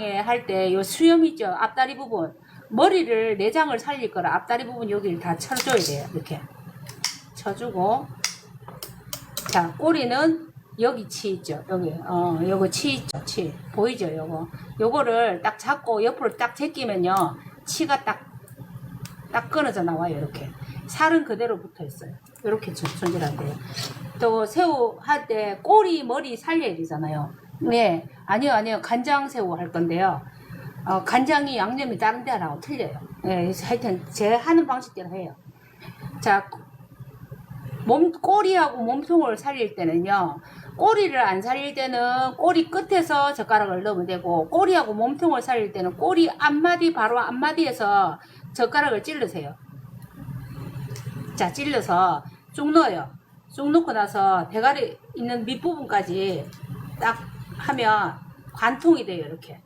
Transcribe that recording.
내장에 할때요 수염 있죠? 앞다리 부분. 머리를 내장을 살릴 거라 앞다리 부분 여기를 다 쳐줘야 돼요. 이렇게. 쳐주고. 자 꼬리는 여기 치 있죠? 여기. 어 요거 치 있죠? 치. 보이죠 요거? 요거를 딱 잡고 옆으로 딱 제끼면요. 치가 딱 딱 끊어져 나와요 이렇게. 살은 그대로 붙어 있어요. 이렇게 손질한대요. 또 새우 할 때 꼬리 머리 살려야 되잖아요 네 아니요 아니요 간장 새우 할 건데요 어, 간장이 양념이 다른 데랑 틀려요 네, 그래서 하여튼 제 하는 방식대로 해요 자 몸, 꼬리하고 몸통을 살릴 때는요, 꼬리를 안 살릴 때는 꼬리 끝에서 젓가락을 넣으면 되고, 꼬리하고 몸통을 살릴 때는 꼬리 앞마디, 바로 앞마디에서 젓가락을 찔르세요. 자, 찔러서 쭉 넣어요. 쭉 넣고 나서 대가리 있는 밑부분까지 딱 하면 관통이 돼요, 이렇게.